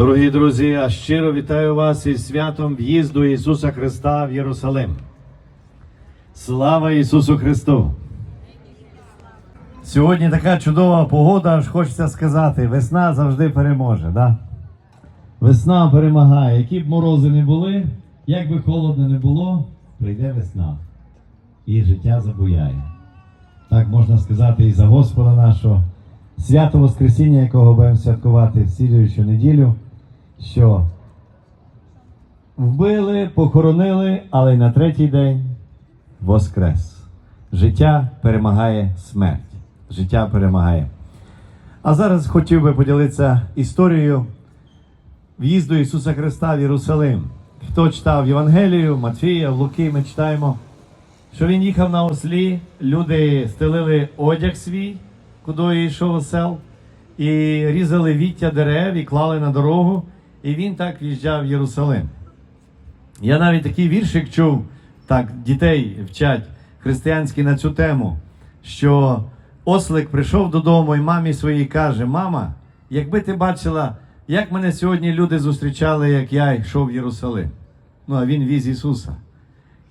Дорогі друзі, я щиро вітаю вас із святом в'їзду Ісуса Христа в Єрусалим. Слава Ісусу Христу! Сьогодні така чудова погода, аж хочеться сказати, весна завжди переможе. Да? Весна перемагає. Які б морози не були, як би холодно не було, прийде весна. І життя забуяє. Так можна сказати і за Господа нашого. Свято Воскресіння, якого будемо святкувати в слідуючу неділю, що вбили, похоронили, але на третій день воскрес. Життя перемагає смерть. Життя перемагає. А зараз хотів би поділитися історією в'їзду Ісуса Христа в Єрусалим. Хто читав Євангелію, Матфія, Луки, ми читаємо, що він їхав на ослі, люди стелили одяг свій, куди йшов осел, і різали віття дерев і клали на дорогу, і він так в'їжджав в Єрусалим. Я навіть такий віршик чув, так дітей вчать християнські на цю тему, що ослик прийшов додому і мамі своїй каже: Мама, якби ти бачила, як мене сьогодні люди зустрічали, як я йшов в Єрусалим. Ну, а він віз Ісуса.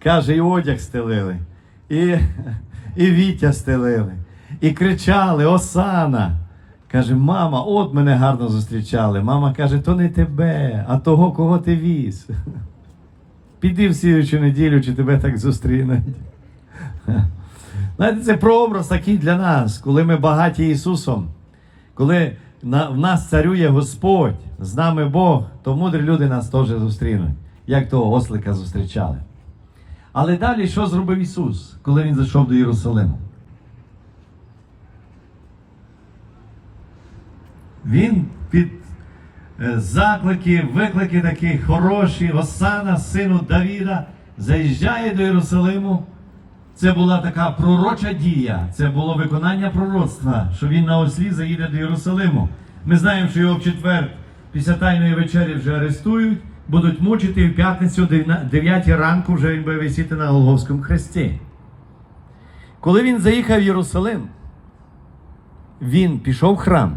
Каже, і одяг стелили, і, і віття стелили, і кричали: Осана. Каже, мама, от мене гарно зустрічали. Мама каже, то не тебе, а того, кого ти віз. Піди в сіючу неділю, чи тебе так зустрінуть. Знаєте, це прообраз такий для нас, коли ми багаті Ісусом, коли в нас царює Господь, з нами Бог, то мудрі люди нас теж зустрінуть, як того ослика зустрічали. Але далі що зробив Ісус, коли Він зайшов до Єрусалиму? Він під е, заклики, виклики такі хороші, Осана, сину Давіда, заїжджає до Єрусалиму. Це була така пророча дія, це було виконання пророцтва, що він на ослі заїде до Єрусалиму. Ми знаємо, що його в четвер після Тайної вечері вже арестують, будуть мучити і в п'ятницю 9 ранку вже він буде висіти на Голговському хресті. Коли він заїхав в Єрусалим, він пішов в храм.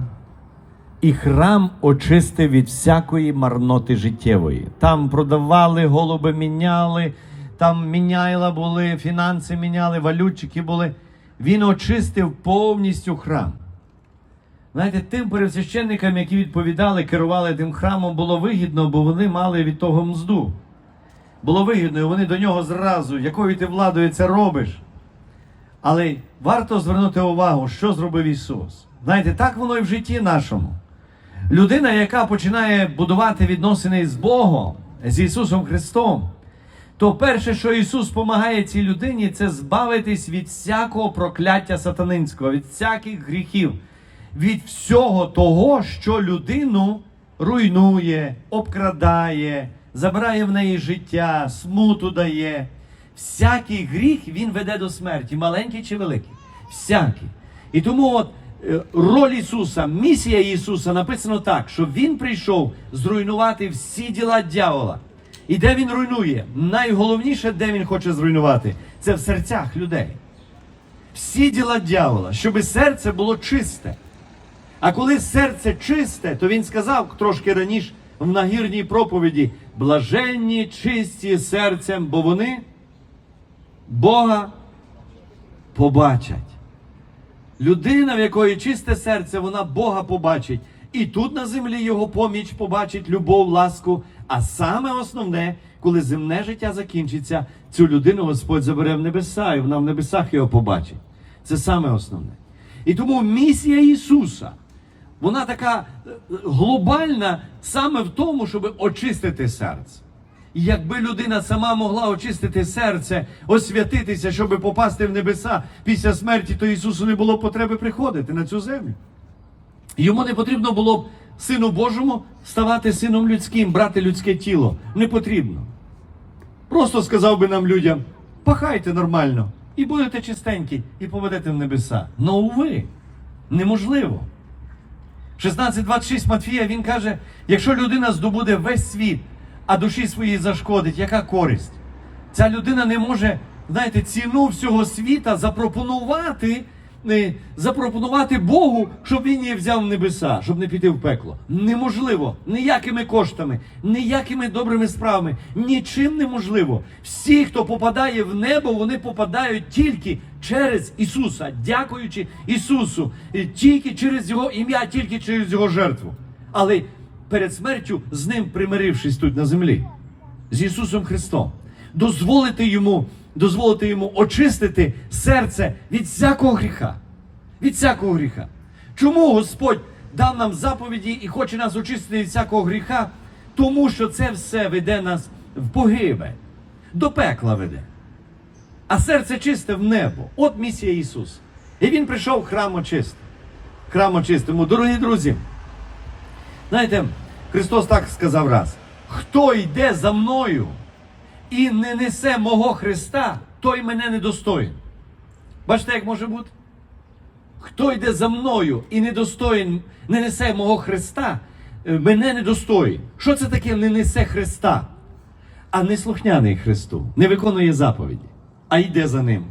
І храм очистив від всякої марноти життєвої. Там продавали, голуби міняли, там міняйла були, фінанси міняли, валютчики були. Він очистив повністю храм. Знаєте, тим пересвященникам, які відповідали, керували тим храмом, було вигідно, бо вони мали від того мзду. Було вигідно, і вони до нього зразу, якою ти владою це робиш. Але варто звернути увагу, що зробив Ісус. Знаєте, так воно і в житті нашому. Людина, яка починає будувати відносини з Богом, з Ісусом Христом, то перше, що Ісус допомагає цій людині, це збавитись від всякого прокляття сатанинського, від всяких гріхів, від всього того, що людину руйнує, обкрадає, забирає в неї життя, смуту дає. Всякий гріх він веде до смерті, маленький чи великий. Всякий. І тому от роль Ісуса, місія Ісуса написано так, що Він прийшов зруйнувати всі діла дьявола. І де він руйнує? Найголовніше, де він хоче зруйнувати, це в серцях людей. Всі діла дьявола, щоб серце було чисте. А коли серце чисте, то він сказав трошки раніше в нагірній проповіді: блаженні чисті серцем, бо вони Бога побачать. Людина, в якої чисте серце, вона Бога побачить. І тут на землі його поміч побачить любов, ласку. А саме основне, коли земне життя закінчиться, цю людину Господь забере в небеса, і вона в небесах його побачить. Це саме основне. І тому місія Ісуса, вона така е, глобальна саме в тому, щоб очистити серце. І якби людина сама могла очистити серце, освятитися, щоб попасти в небеса після смерті, то Ісусу не було потреби приходити на цю землю. Йому не потрібно було б Сину Божому ставати сином людським, брати людське тіло. Не потрібно. Просто сказав би нам людям: пахайте нормально, і будете чистенькі, і поведете в небеса. Но уви, неможливо. 16.26 Матфія він каже: якщо людина здобуде весь світ, а душі своїй зашкодить, яка користь? Ця людина не може, знаєте, ціну всього світа запропонувати е, запропонувати Богу, щоб він її взяв в небеса, щоб не піти в пекло. Неможливо. Ніякими коштами, ніякими добрими справами, нічим неможливо. Всі, хто попадає в небо, вони попадають тільки через Ісуса, дякуючи Ісусу, е, тільки через Його ім'я, тільки через Його жертву. Але перед смертю з ним примирившись тут на землі з Ісусом Христом, дозволити йому, дозволити йому очистити серце від всякого гріха. Від всякого гріха. Чому Господь дав нам заповіді і хоче нас очистити від всякого гріха? Тому що це все веде нас в погибель, до пекла веде. А серце чисте в небо. От місія Ісуса. І Він прийшов в храм очистити. Храм очистимо. Дорогі друзі, Знаєте, Христос так сказав раз: хто йде за мною і не несе мого Христа, той мене не достоїн. Бачите, як може бути? Хто йде за мною і недостоїн, не несе мого Христа, е, мене не достоїн. Що це таке не несе Христа? А не слухняний Христу, не виконує заповіді, а йде за ним.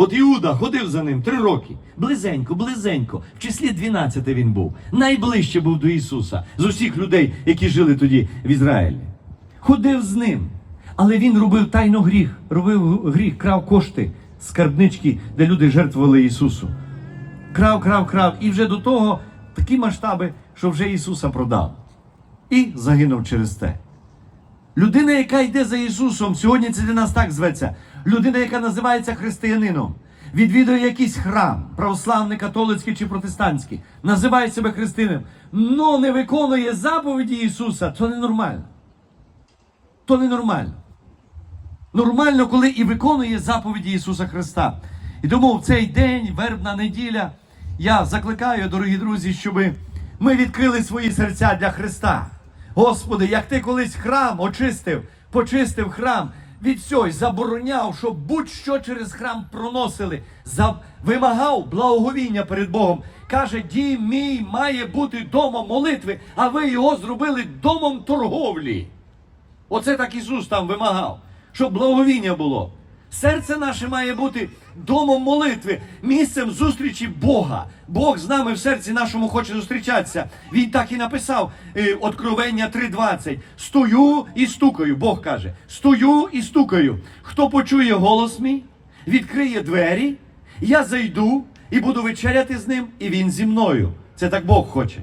От Іуда ходив за ним три роки. Близенько, близенько. В числі 12 він був. Найближче був до Ісуса з усіх людей, які жили тоді в Ізраїлі. Ходив з ним. Але він робив тайно гріх, робив гріх, крав кошти, скарбнички, де люди жертвували Ісусу. Крав, крав, крав. І вже до того такі масштаби, що вже Ісуса продав. І загинув через те. Людина, яка йде за Ісусом, сьогодні це для нас так зветься. Людина, яка називається християнином, відвідує якийсь храм, православний, католицький чи протестантський, називає себе християнином, но не виконує заповіді Ісуса, то ненормально. То ненормально. Нормально, коли і виконує заповіді Ісуса Христа. І тому в цей день, вербна неділя, я закликаю, дорогі друзі, щоб ми відкрили свої серця для Христа. Господи, як ти колись храм очистив, почистив храм від всього, забороняв, щоб будь-що через храм проносили, вимагав благоговіння перед Богом. Каже, дім мій має бути домом молитви, а ви його зробили домом торговлі. Оце так Ісус там вимагав, щоб благовіння було. Серце наше має бути домом молитви, місцем зустрічі Бога. Бог з нами в серці нашому хоче зустрічатися. Він так і написав е, Откровення 3.20. Стою і стукаю. Бог каже: стою і стукаю. Хто почує голос мій, відкриє двері, я зайду і буду вечеряти з ним, і він зі мною. Це так Бог хоче.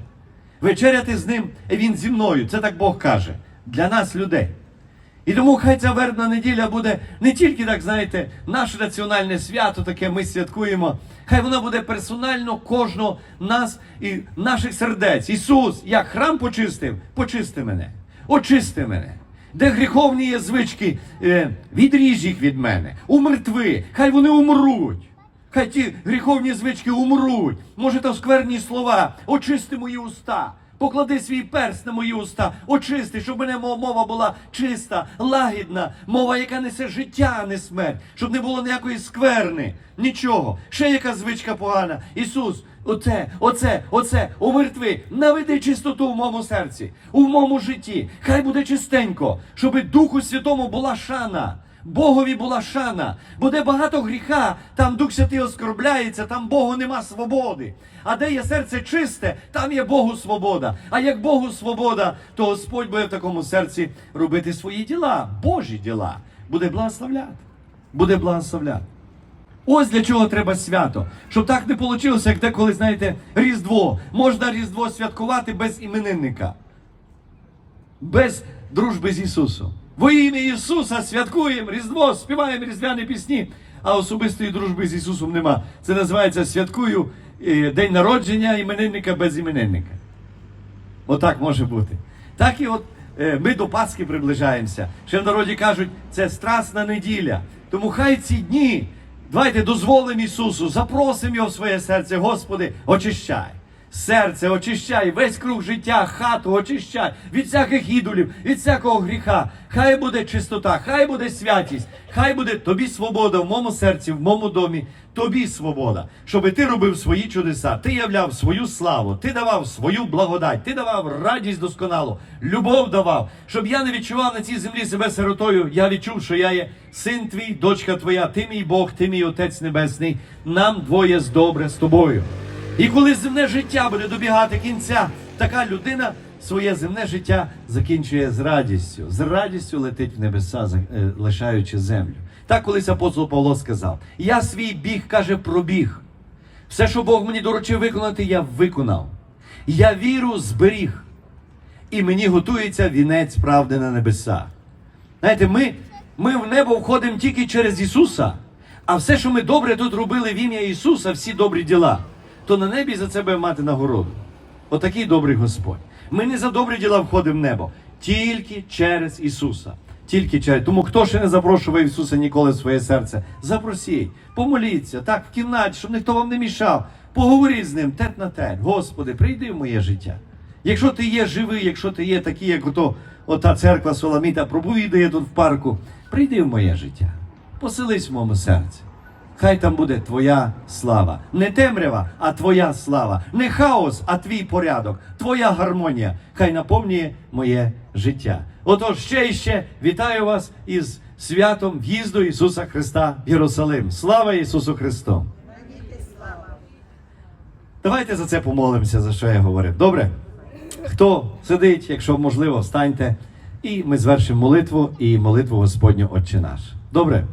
Вечеряти з ним, і він зі мною. Це так Бог каже. Для нас, людей. І тому хай ця вербна неділя буде не тільки, так знаєте, наше національне свято, таке ми святкуємо. Хай вона буде персонально кожного нас і наших сердець. Ісус, як храм почистив, почисти мене, очисти мене. Де гріховні є звички, е, відріж їх від мене, умертви, хай вони умруть. Хай ті гріховні звички умруть. Може, то скверні слова, очисти мої уста. Поклади свій перст на мої уста, очисти, щоб мене мо- мова була чиста, лагідна, мова, яка несе життя, а не смерть, щоб не було ніякої скверни, нічого. Ще яка звичка погана. Ісус, оце, оце, оце, умертви, наведи чистоту в моєму серці, у моєму житті. Хай буде чистенько, щоб Духу Святому була шана. Богові була шана, бо де багато гріха, там Дух Святий оскорбляється, там Богу нема свободи. А де є серце чисте, там є Богу свобода. А як Богу свобода, то Господь буде в такому серці робити свої діла, Божі діла. Буде благословляти. Буде благословляти. Ось для чого треба свято. Щоб так не вийшло, як деколи, знаєте, Різдво. Можна Різдво святкувати без іменинника без дружби з Ісусом. Во ім'я Ісуса святкуємо Різдво, співаємо різдвяні пісні, а особистої дружби з Ісусом нема. Це називається святкую е, день народження іменинника без іменинника. Отак може бути. Так і от е, ми до Пасхи приближаємося. Ще в народі кажуть, це страсна неділя. Тому хай ці дні, давайте дозволимо Ісусу, запросимо Його в своє серце, Господи, очищай. Серце, очищай, весь круг життя, хату очищай від всяких ідолів, від всякого гріха. Хай буде чистота, хай буде святість, хай буде тобі свобода в моєму серці, в моєму домі, тобі свобода, щоби ти робив свої чудеса, ти являв свою славу, ти давав свою благодать, ти давав радість досконалу, любов давав, щоб я не відчував на цій землі себе сиротою. Я відчув, що я є син твій, дочка твоя, ти мій Бог, ти мій Отець Небесний. Нам двоє з добре з тобою. І коли земне життя буде добігати кінця, така людина своє земне життя закінчує з радістю, з радістю летить в небеса, е, лишаючи землю. Так колись апостол Павло сказав: Я свій біг, каже, пробіг. Все, що Бог мені доручив виконати, я виконав. Я віру зберіг. І мені готується вінець правди на небесах. Знаєте, ми, ми в небо входимо тільки через Ісуса, а все, що ми добре тут робили в ім'я Ісуса, всі добрі діла, то на небі за це буде мати нагороду. Отакий добрий Господь. Ми не за добрі діла входимо в небо, тільки через Ісуса. Тільки через. Тому хто ще не запрошував Ісуса ніколи в своє серце, запросіть, помоліться, так, в кімнаті, щоб ніхто вам не мішав. Поговоріть з ним тет на тет. Господи, прийди в моє життя. Якщо ти є живий, якщо ти є такий, як ото, ота церква Соломіта проповідує тут в парку, прийди в моє життя. Поселись в моєму серці. Хай там буде твоя слава. Не темрява, а твоя слава. Не хаос, а твій порядок, твоя гармонія. Хай наповнює моє життя. Отож, ще і ще вітаю вас із святом в'їзду Ісуса Христа в Єрусалим. Слава Ісусу Христу! Давайте за це помолимося, за що я говорив. Добре? Хто сидить, якщо можливо, встаньте, і ми звершимо молитву і молитву Господню Отче наш. Добре?